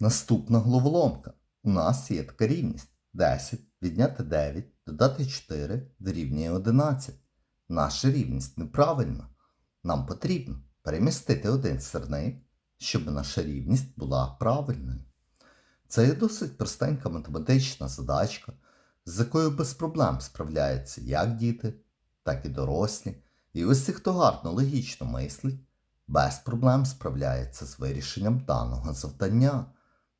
Наступна головоломка. У нас є така рівність. 10 відняти 9, додати 4 дорівнює 11. Наша рівність неправильна. Нам потрібно перемістити один сирник, щоб наша рівність була правильною. Це є досить простенька математична задачка, з якою без проблем справляються як діти, так і дорослі. І ті, хто гарно логічно мислить, без проблем справляється з вирішенням даного завдання.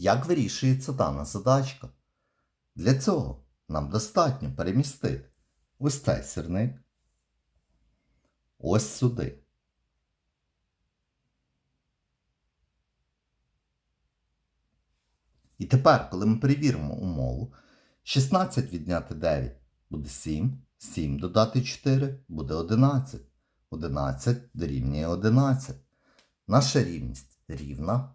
Як вирішується дана задачка? Для цього нам достатньо перемістити ось цей сирник ось сюди. І тепер, коли ми перевіримо умову, 16 відняти 9 буде 7, 7 додати 4 буде 11. 11 дорівнює 11. Наша рівність рівна,